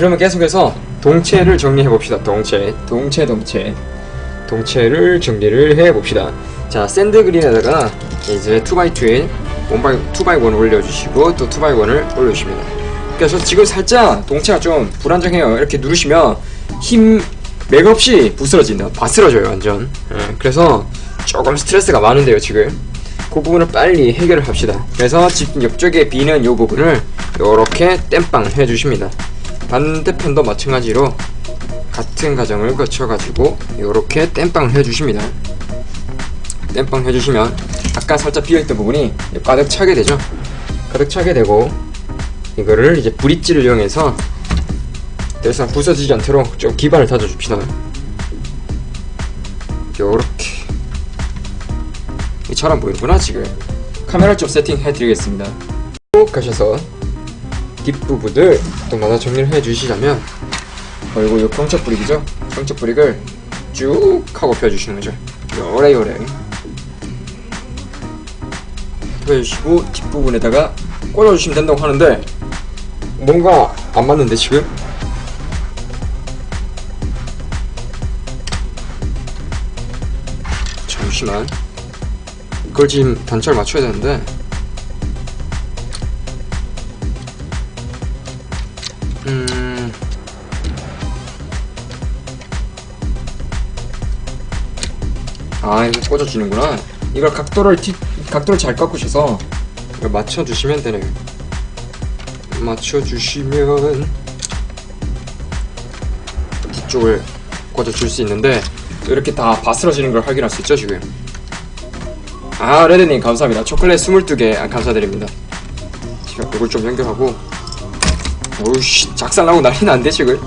그러면 계속해서 동체를 정리해 봅시다. 동체, 동체, 동체, 동체를 정리를 해 봅시다. 자, 샌드 그린에다가 이제 2x2에 1x, 2x1을 올려주시고 또 2x1을 올려주십니다. 그래서 지금 살짝 동체가 좀 불안정해요. 이렇게 누르시면 힘 맥없이 부스러진다. 바스러져요, 완전. 예, 그래서 조금 스트레스가 많은데요, 지금. 그 부분을 빨리 해결을 합시다. 그래서 지금 옆쪽에 비는 이 부분을 이렇게 땜빵 해주십니다. 반대편도 마찬가지로 같은 과정을 거쳐가지고 이렇게 땜빵을 해주십니다. 땜빵 해주시면 아까 살짝 비어있던 부분이 가득 차게 되죠. 가득 차게 되고 이거를 이제 브릿지를 이용해서 더 이상 부서지지 않도록 좀 기반을 다져줍시다. 요렇게 잘안 보이는구나 지금 카메라 좀 세팅해 드리겠습니다 쭉 가셔서 뒷부분을 또 마다 정리를 해 주시자면 그리고 요 경첩 브릭이죠? 경첩 브릭을 쭉 하고 펴주시는 거죠. 요래요래. 펴주시고 뒷부분에다가 꽂아주시면 된다고 하는데 뭔가 안 맞는데 지금? 잠시만. 그걸 지금 단차를 맞춰야 되는데 아, 이거 꽂아주는구나. 이걸 각도를 티, 각도를 잘 깎으셔서 이걸 맞춰주시면 되네요. 맞춰주시면 뒤쪽을 꽂아줄 수 있는데 이렇게 다 바스러지는 걸 확인할 수 있죠, 지금. 아 레드님 감사합니다 초콜릿 22개 아, 감사드립니다 제가 이걸 좀 연결하고 오우씨 작살나고 난리 난데 지금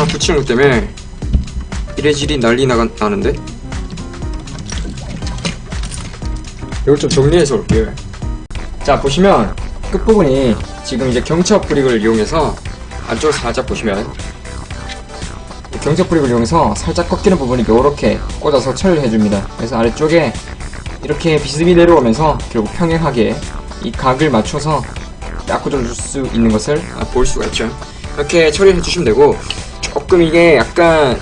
하나 붙이는 것 때문에 이래질이 난리 나가, 나는데? 이걸 좀 정리해서 올게요. 자 보시면 끝부분이 지금 이제 경첩 브릭을 이용해서 안쪽을 살짝 보시면 이 경첩 브릭을 이용해서 살짝 꺾이는 부분이 이렇게 꽂아서 처리를 해줍니다. 그래서 아래쪽에 이렇게 비스듬히 내려오면서 결국 평행하게 이 각을 맞춰서 딱 꽂아줄 수 있는 것을 아, 볼 수가 있죠. 이렇게 처리를 해주시면 되고 조금 이게 약간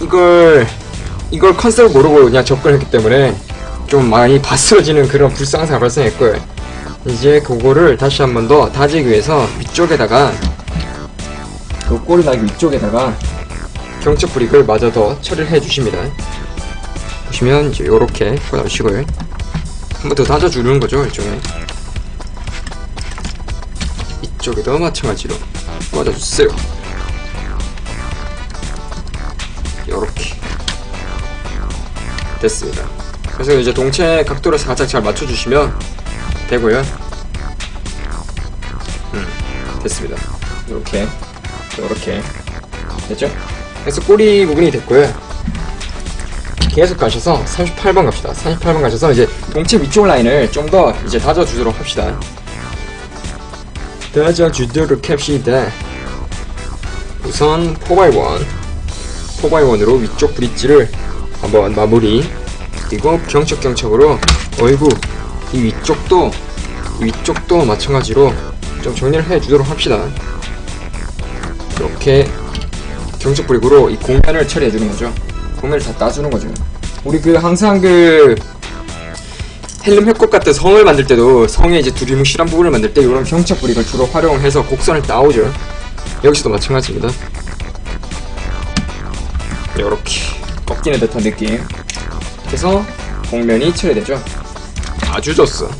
이걸 이걸 컨셉을 모르고 그냥 접근했기 때문에 좀 많이 바스러지는 그런 불상사가 발생했고요 이제 그거를 다시 한 번 더 다지기 위해서 위쪽에다가 그 꼬리 날개 위쪽에다가 경첩 브릭을 마저 더 처리를 해주십니다. 보시면 이제 요렇게 꽂아주시고요. 한 번 더 다져주는 거죠, 이쪽에. 이쪽에도 마찬가지로 꽂아주세요. 요렇게. 됐습니다. 그래서 이제 동체 각도를 살짝 잘 맞춰주시면 되고요. 음, 됐습니다. 이렇게, 이렇게 됐죠? 그래서 꼬리 부분이 됐고요. 계속 가셔서 38번 갑시다. 38번 가셔서 이제 동체 위쪽 라인을 좀 더 이제 다져주도록 합시다. 다져주도록 합시다. 우선 4x1, 4x1으로 위쪽 브릿지를 한번 마무리. 그리고 경첩 경첩으로 어이구 이 위쪽도 이 위쪽도 마찬가지로 좀 정리를 해 주도록 합시다. 이렇게 경적 브릭으로 이 공면을 처리해 주는 거죠. 공면을 다 따주는 거죠. 우리 그 항상 그 헬름 협곡 같은 성을 만들 때도 성에 이제 두리뭉 실한 부분을 만들 때 이런 경첩 브릭을 주로 활용을 해서 곡선을 따오죠. 여기서도 마찬가지입니다. 이렇게 꺾이는 듯한 느낌. 그래서 공면이 처리되죠. 아주 좋았어.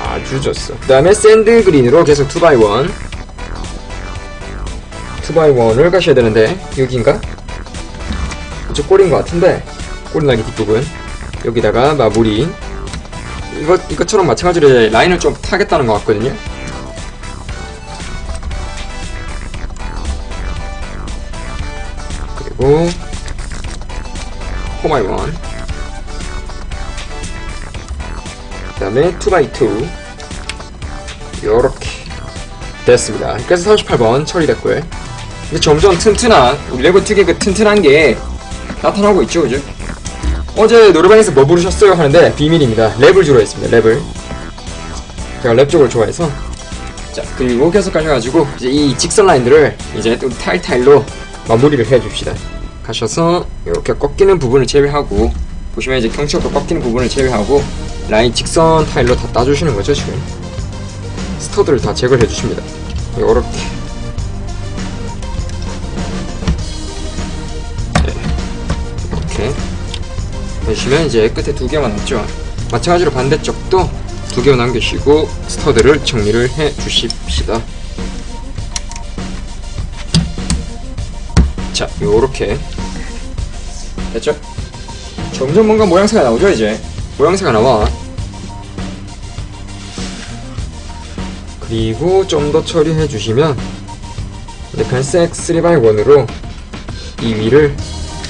아주 좋았어. 그 다음에 샌드 그린으로 계속 2x1. 2x1을 가셔야 되는데, 여기인가? 이쪽 꼬리인 것 같은데, 꼬리 날개 뒷부분. 여기다가 마무리. 이거, 이것처럼 마찬가지로 라인을 좀 타겠다는 것 같거든요. 4x1. 그 다음에 2x2 요렇게 됐습니다 그래서 38번 처리됐고요 근데 점점 튼튼한 우리 레고 특유의 그 튼튼한 게 나타나고 있죠 그죠? 어제 노래방에서 뭐 부르셨어요? 하는데 비밀입니다 랩을 주로 했습니다 랩을 제가 랩 쪽을 좋아해서 자 그리고 계속 가셔가지고 이제 이 직선 라인들을 이제 또 타일타일로 마무리를 해줍시다 가셔서 이렇게 꺾이는 부분을 제외하고 보시면 이제 경치가 꺾이는 부분을 제외하고 라인 직선 타일로 다 따주시는 거죠 지금? 스터드를 다 제거를 해주십니다. 요렇게. 네. 이렇게. 해주시면 이제 끝에 두 개만 남죠? 마찬가지로 반대쪽도 두 개 남겨주시고 스터드를 정리를 해 주십시다. 자 요렇게 됐죠? 점점 뭔가 모양새가 나오죠 이제? 모양새가 나와. 그리고 좀 더 처리해 주시면 이제 갈색 3x1으로 이 위를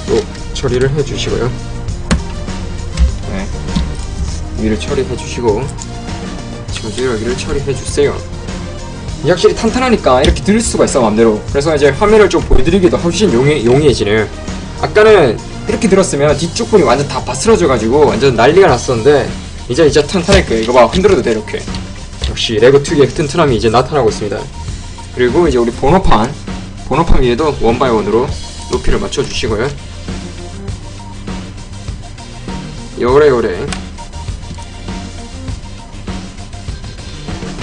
또 처리를 해 주시고요. 네. 위를 처리해 주시고 지금 여기를 처리해 주세요. 이게 확실히 탄탄하니까 이렇게 들을 수가 있어 맘대로. 그래서 이제 화면을 좀 보여드리기도 훨씬 용이, 용이해지네요. 아까는 이렇게 들었으면 뒤쪽 부분이 완전 다 바스러져 가지고 완전 난리가 났었는데 이제 이제 탄탄할 거예요 이거 봐 흔들어도 돼 이렇게. 역시 레고 특유의 튼튼함이 이제 나타나고 있습니다. 그리고 이제 우리 번호판 번호판 위에도 원바이 원으로 높이를 맞춰 주시고요. 요래 요래.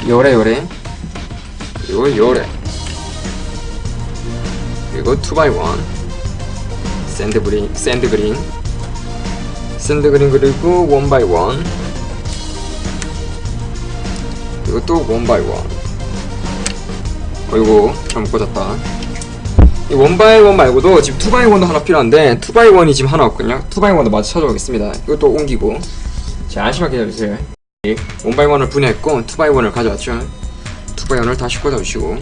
요래 요래. 그리고 요래. 그리고 2x1 샌드 그린 샌드 그린. 샌드 그린 그리고 1x1 그리고 또 1x1 어이구 잘못 꽂았다. 이 1x1 말고도 지금 2x1도 하나 필요한데 2x1이 지금 하나 없거든요. 2x1도 마저 찾아오겠습니다. 이것도 옮기고. 자 안심하게 해주세요. 1x1을 분해했고 2x1을 가져왔죠. 2x1을 다시 꽂아주시고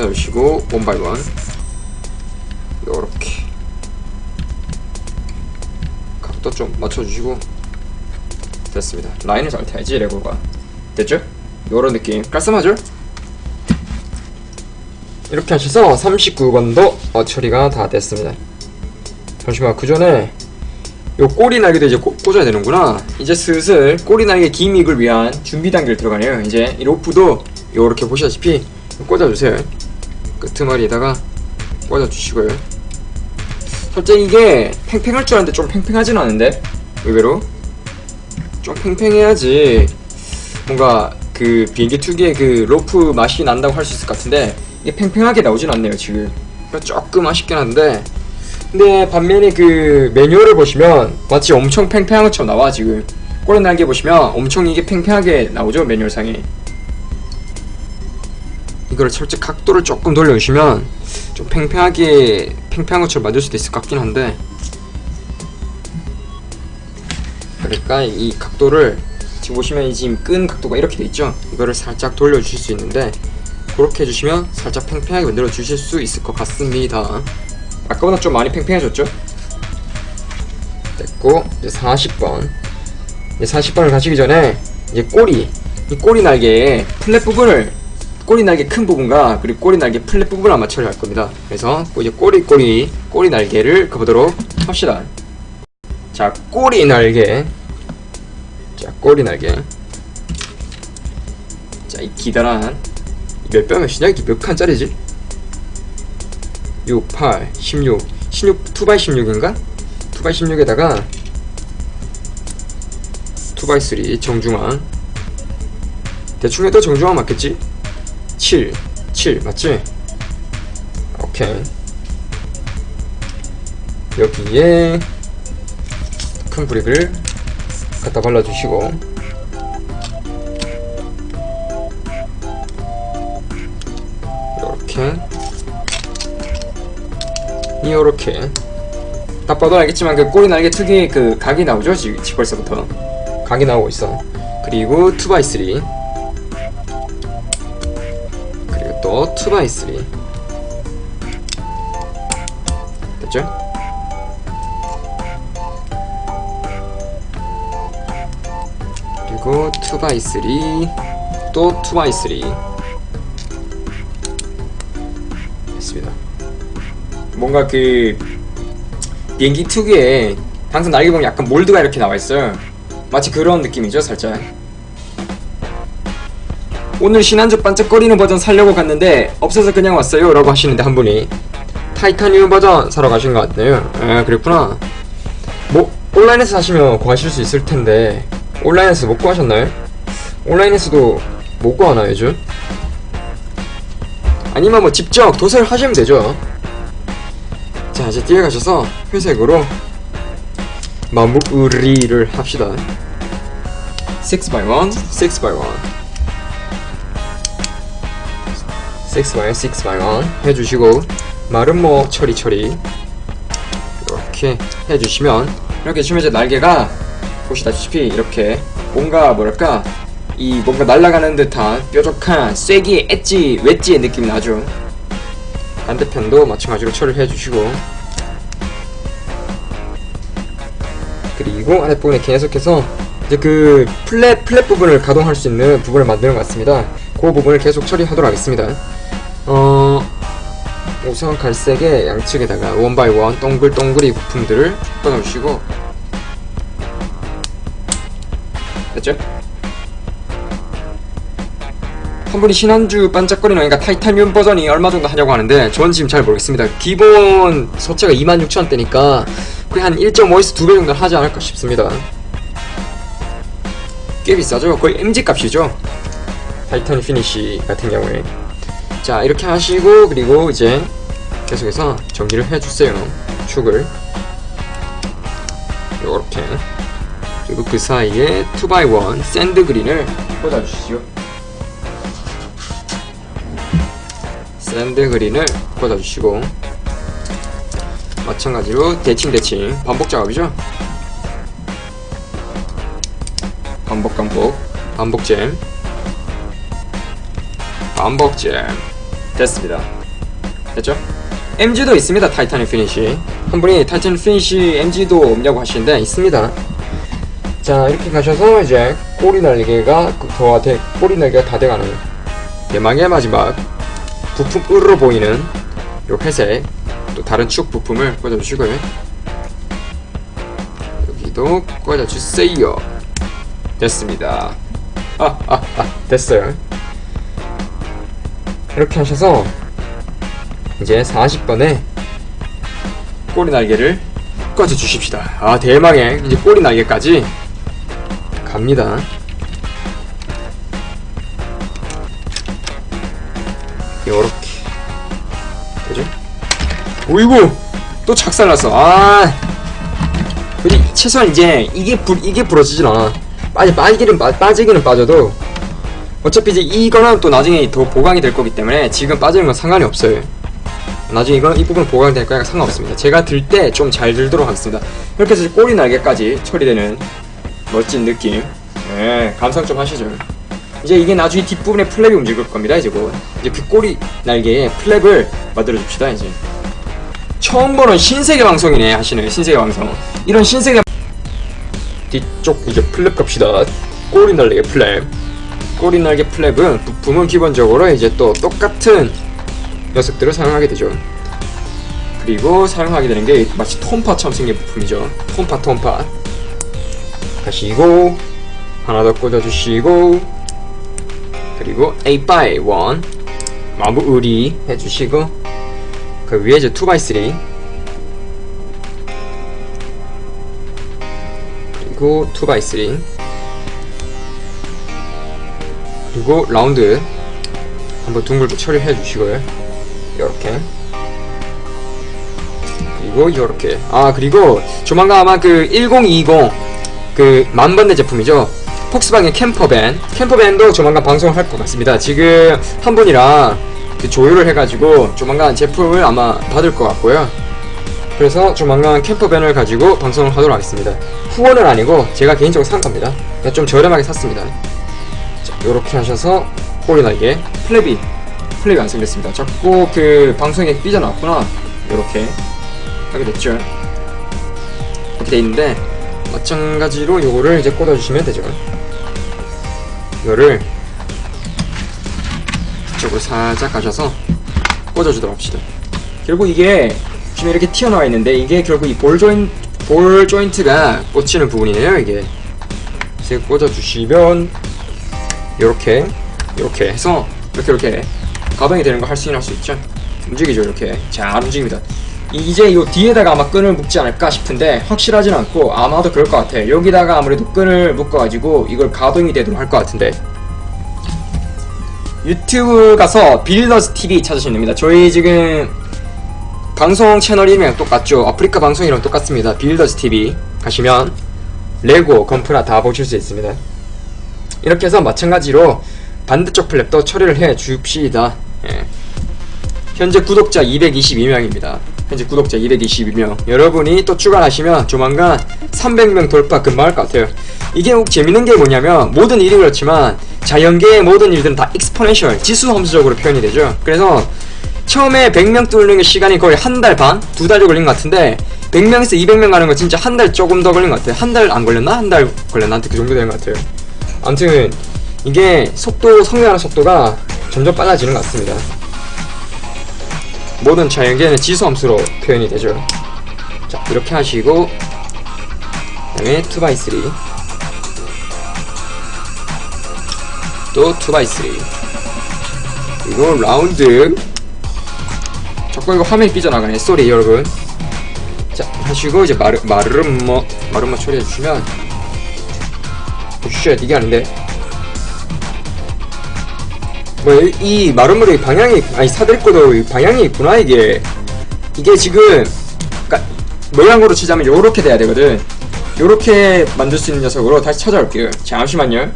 꽂아주시고 1x1 요렇게. 각도 좀 맞춰주시고. 됐습니다. 라인을 잘 타야지 레고가. 됐죠? 요런 느낌. 깔끔하죠? 이렇게 하셔서 39번도 어, 처리가 다 됐습니다. 잠시만 그 전에 요 꼬리 날개도 이제 꽂, 꽂아야 되는구나. 이제 슬슬 꼬리 날개 기믹을 위한 준비 단계를 들어가네요. 이제 이 로프도 요렇게 보시다시피 꽂아주세요 끄트머리에다가 꽂아주시고요. 살짝 이게 팽팽할 줄 알았는데 좀 팽팽하진 않은데? 의외로? 좀 팽팽해야지 뭔가 그 비행기 특유의 그 로프 맛이 난다고 할 수 있을 것 같은데 이게 팽팽하게 나오진 않네요 지금. 조금 아쉽긴 한데. 근데 반면에 그 매뉴얼을 보시면 마치 엄청 팽팽한 것처럼 나와 지금. 꼬리 날개 보시면 엄청 이게 팽팽하게 나오죠 매뉴얼상에 이거를 살짝 각도를 조금 돌려주시면 좀 팽팽하게 팽팽한 것처럼 만들 수도 있을 것 같긴 한데. 그러니까 이 각도를 지금 보시면 이 지금 끈 각도가 이렇게 돼 있죠? 이거를 살짝 돌려주실 수 있는데 그렇게 해주시면 살짝 팽팽하게 만들어 주실 수 있을 것 같습니다. 아까보다 좀 많이 팽팽해졌죠? 됐고 이제 40번. 이제 40번을 가시기 전에 이제 꼬리 이 꼬리 날개의 플랫 부분을 꼬리 날개 큰 부분과 그리고 꼬리 날개 플랫 부분을 아마 처리할 겁니다. 그래서 이제 꼬리 꼬리 꼬리 날개를 그보도록 합시다. 자 꼬리 날개. 자 꼬리 날개. 자 이 기다란 몇 병이시냐? 이게 몇 칸짜리지? 6, 8, 16 16, 2x16인가? 2x16에다가 2x3 정중앙. 대충 해도 정중앙 맞겠지? 7, 7 맞지? 오케이. 여기에 큰 브릭을 갖다 발라주시고. 이렇게. 이렇게. 딱 봐도 알겠지만 그 꼬리 날개 특유의 그 각이 나오죠? 지, 지 벌써부터. 각이 나오고 있어. 그리고 2x3 그리고 또 2x3 됐죠? 그리고 2x3 또 2x3 됐습니다. 뭔가 그 비행기 특유의 항상 날개 보면 약간 몰드가 이렇게 나와 있어요. 마치 그런 느낌이죠 살짝 오늘 신한주 반짝거리는 버전 사려고 갔는데 없어서 그냥 왔어요 라고 하시는데 한 분이 타이타늄 버전 사러 가신 것 같네요. 아 그랬구나. 뭐 온라인에서 사시면 구하실 수 있을 텐데 온라인에서 못 구하셨나요? 온라인에서도 못 구하나 요즘? 아니면 뭐 직접 도색을 하시면 되죠. 자 이제 뒤에 가셔서 회색으로 마무리를 합시다. 6x1 6x1 6x1 6x1 해주시고 마름모 처리 처리 이렇게 해주시면 이렇게 주면 이제 날개가 보시다시피 이렇게 뭔가 뭐랄까 이 뭔가 날아가는 듯한 뾰족한 쐐기 엣지 웨지의 느낌이 나죠 반대편도 마찬가지로 처리를 해주시고 그리고 아랫부분에 계속해서 이제 그 플랫 플랫 부분을 가동할 수 있는 부분을 만드는 것 같습니다 그 부분을 계속 처리하도록 하겠습니다 어 우선 갈색의 양측에다가 원바이원 동글동글이 부품들을 꺼놓으시고 됐죠? 한 분이 신한주 반짝거리는 그러니까 타이타늄 버전이 얼마 정도 하냐고 하는데 저는 지금 잘 모르겠습니다 기본 소체가 26,000원대니까 거의 한 1.5에서 2배 정도 하지 않을까 싶습니다 꽤 비싸죠? 거의 MG 값이죠 타이타늄 피니시 같은 경우에. 자 이렇게 하시고 그리고 이제 계속해서 정리를 해주세요. 축을. 요렇게. 그리고 그 사이에 2x1 샌드 그린을 꽂아주시죠. 샌드 그린을 꽂아주시고. 마찬가지로 대칭 대칭. 반복 작업이죠? 반복 반복. 반복 잼 반복잼 됐습니다. 됐죠? MG도 있습니다 타이타늄 피니시 한 분이 타이타늄 피니시 MG도 없냐고 하시는데 있습니다. 자 이렇게 가셔서 이제 꼬리 날개가 더 돼, 꼬리 날개가 다 돼가는 대망의 마지막 부품 으로 보이는 요 회색 또 다른 축 부품을 꽂아주시고요. 여기도 꽂아주세요. 됐습니다. 아, 아, 아, 됐어요 이렇게 하셔서 이제 40번에 꼬리 날개를 꽂아 주십시다. 아 대망의 이제 꼬리 날개까지 갑니다. 요렇게 되죠? 오이구 또 착살났어. 아 근데 최소한 이제 이게 불 이게 부러지진 않아. 빠지 빠지기는 빠, 빠지기는 빠져도 어차피 이제 이거는 또 나중에 더 보강이 될 거기 때문에 지금 빠지는 건 상관이 없어요. 나중에 이건 이 부분 보강이 될 거니까 상관없습니다. 제가 들 때 좀 잘 들도록 하겠습니다. 이렇게 해서 꼬리 날개까지 처리되는 멋진 느낌. 네, 감상 좀 하시죠. 이제 이게 나중에 뒷부분에 플랩이 움직일 겁니다. 이제 곧 이제 그 꼬리 날개에 플랩을 만들어 줍시다. 이제 처음 보는 신세계 방송이네 하시는 신세계 방송. 이런 신세계 뒤쪽 이제 플랩 갑시다. 꼬리 날개 플랩. 꼬리 날개 플랩은 부품은 기본적으로 이제 또 똑같은 녀석들을 사용하게 되죠. 그리고 사용하게 되는 게 마치 톰파처럼 생긴 부품이죠. 톰파 톰파. 가시고 하나 더 꽂아주시고 그리고 8x1 마무리 해주시고 그 위에 이제 2x3 그리고 2x3 그리고 라운드 한번 둥글게 처리해 주시고요. 이렇게. 그리고 이렇게. 아 그리고 조만간 아마 그 1020, 그 만번대 제품이죠. 폭스바겐 캠퍼밴. 캠퍼밴도 조만간 방송을 할 것 같습니다. 지금 한 분이랑 그 조율을 해가지고 조만간 제품을 아마 받을 것 같고요. 그래서 조만간 캠퍼밴을 가지고 방송을 하도록 하겠습니다. 후원은 아니고 제가 개인적으로 산 겁니다. 그냥 좀 저렴하게 샀습니다 자, 요렇게 하셔서 꼬리 날개 플랩이 플랩이 완성됐습니다 자꾸 그 방송에 삐져나왔구나 요렇게 하게 됐죠 이렇게 돼 있는데 마찬가지로 요거를 이제 꽂아주시면 되죠 이거를 쪽으로 살짝 가셔서 꽂아주도록 합시다. 결국 이게 지금 이렇게 튀어나와 있는데 이게 결국 이 볼 조인 볼 조인트가 꽂히는 부분이에요. 이게 그래서 꽂아주시면 이렇게 이렇게 해서 이렇게 이렇게 가방이 되는 거 할 수 있는 할 수 있죠. 움직이죠 이렇게 잘 움직입니다. 이- 이제 요 뒤에다가 아마 끈을 묶지 않을까 싶은데 확실하진 않고 아마도 그럴 것 같아. 여기다가 아무래도 끈을 묶어가지고 이걸 가동이 되도록 할 것 같은데 유튜브 가서 빌더스 TV 찾으시면 됩니다. 저희 지금 방송 채널 이름이랑 똑같죠. 아프리카 방송이랑 똑같습니다. 빌더스 TV 가시면 레고, 건프라 다 보실 수 있습니다. 이렇게 해서 마찬가지로 반대쪽 플랩도 처리를 해 줍시다. 예. 현재 구독자 222명입니다. 현재 구독자 222명. 여러분이 또 추가하시면 조만간 300명 돌파 금방 할 것 같아요. 이게 꼭 재밌는 게 뭐냐면 모든 일이 그렇지만 자연계의 모든 일들은 다 익스포넨셜 지수 함수적으로 표현이 되죠. 그래서 처음에 100명 뚫는 게 시간이 거의 한 달 반, 두 달이 걸린 것 같은데 100명에서 200명 가는 거 진짜 한 달 조금 더 걸린 것 같아요. 한 달 안 걸렸나? 한 달 걸렸나? 한테 그 정도 되는 것 같아요. 아무튼 이게 속도 성장하는 속도가 점점 빨라지는 것 같습니다. 모든 자연계는 지수함수로 표현이 되죠. 자 이렇게 하시고 그다음에 2x3 또 2x3 그리고 라운드. 자꾸 이거 화면이 삐져나가네. 쏘리 여러분. 자 하시고 이제 마르, 마르르모 마르르모 처리해주시면 쉣 이게 아닌데. 뭐이 마름모의 방향이 아니 사들고도 이 방향이 있구나 이게. 이게 지금 그니까 모양으로 치자면 요렇게 돼야 되거든. 요렇게 만들 수 있는 녀석으로 다시 찾아올게요. 잠시만요.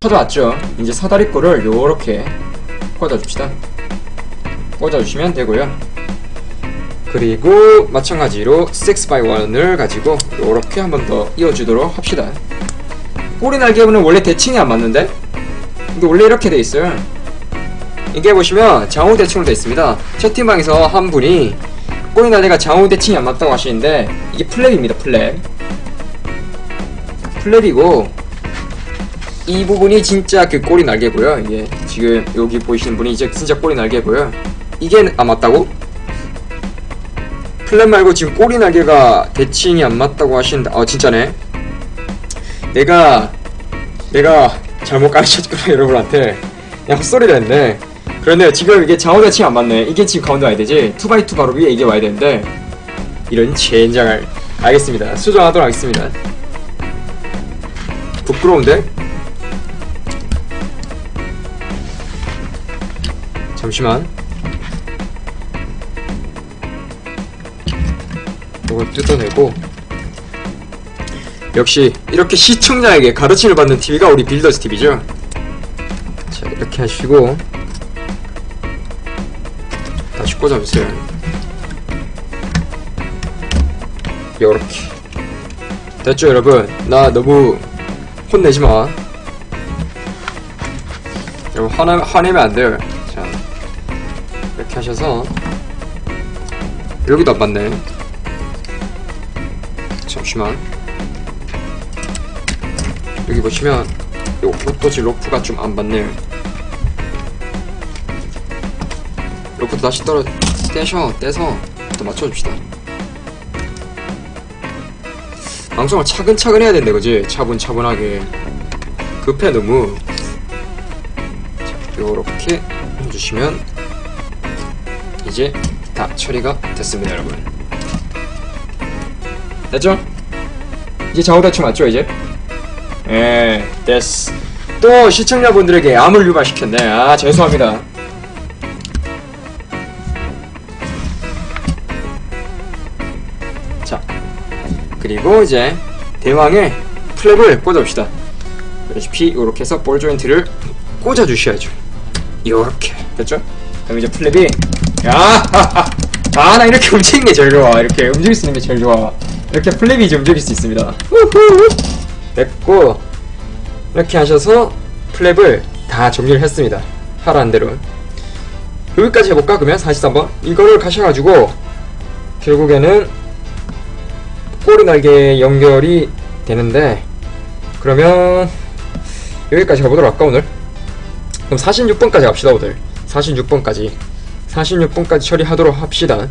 찾아왔죠? 이제 사다리꼴을 요렇게 꽂아줍시다. 꽂아주시면 되고요. 그리고 마찬가지로 6x1을 가지고 요렇게 한 번 더 이어주도록 합시다 꼬리 날개부는 원래 대칭이 안 맞는데 이게 원래 이렇게 돼 있어요. 이게 보시면 장우 대칭으로 돼 있습니다. 채팅방에서 한 분이 꼬리 날개가 장우 대칭이 안 맞다고 하시는데 이게 플랩입니다. 플랩. 플랩이고 이 부분이 진짜 그 꼬리 날개고요. 이게 지금 여기 보이시는 분이 이제 진짜 꼬리 날개고요. 이게 안 맞다고? 플랩 말고 지금 꼬리 날개가 대칭이 안 맞다고 하시는데 아 진짜네. 내가 내가 잘못 가르쳤구나 여러분한테 그냥 헛소리를 했네. 그런데 지금 이게 장어대칭 안 맞네. 이게 지금 가운데 와야 되지? 2x2 바로 위에 이게 와야 되는데 이런 젠장을 알겠습니다. 수정하도록 하겠습니다. 부끄러운데? 잠시만. 이걸 뜯어내고 역시 이렇게 시청자에게 가르침을 받는 TV가 우리 빌더스 TV죠. 자 이렇게 하시고 다시 꽂아주세요. 요렇게 됐죠 여러분? 나 너무 혼내지 마. 여러분 화나, 화내면 안 돼요. 자 이렇게 하셔서 여기도 안 맞네. 잠시만. 여기 보시면 요 로또지 로프가 좀 안 맞네요. 로프 다시 떨어 떼셔 떼서 또 맞춰줍시다. 방송을 차근차근 해야 된다 그지? 차분차분하게. 급해 너무. 자, 요렇게 해주시면 이제 다 처리가 됐습니다 여러분. 됐죠? 이제 좌우 대충 맞죠 이제? 예, 됐어. 또 시청자분들에게 암을 유발시켰네. 아, 죄송합니다. 자, 그리고 이제 대왕의 플랩을 꽂아봅시다. 레시피 이렇게 해서 볼 조인트를 꽂아주셔야죠. 이렇게 됐죠? 그럼 이제 플랩이 야, 아, 나 이렇게 움직이는 게 제일 좋아. 이렇게 움직일 수 있는 게 제일 좋아. 이렇게 플랩이 이제 움직일 수 있습니다. 후후. 됐고 이렇게 하셔서 플랩을 다 정리를 했습니다. 하라는 대로. 여기까지 해볼까 그러면? 다시 한번. 이거를 가셔가지고 결국에는 꼬리 날개 연결이 되는데 그러면 여기까지 가보도록 할까 오늘? 그럼 46번까지 갑시다 오늘. 46번까지. 46번까지 처리하도록 합시다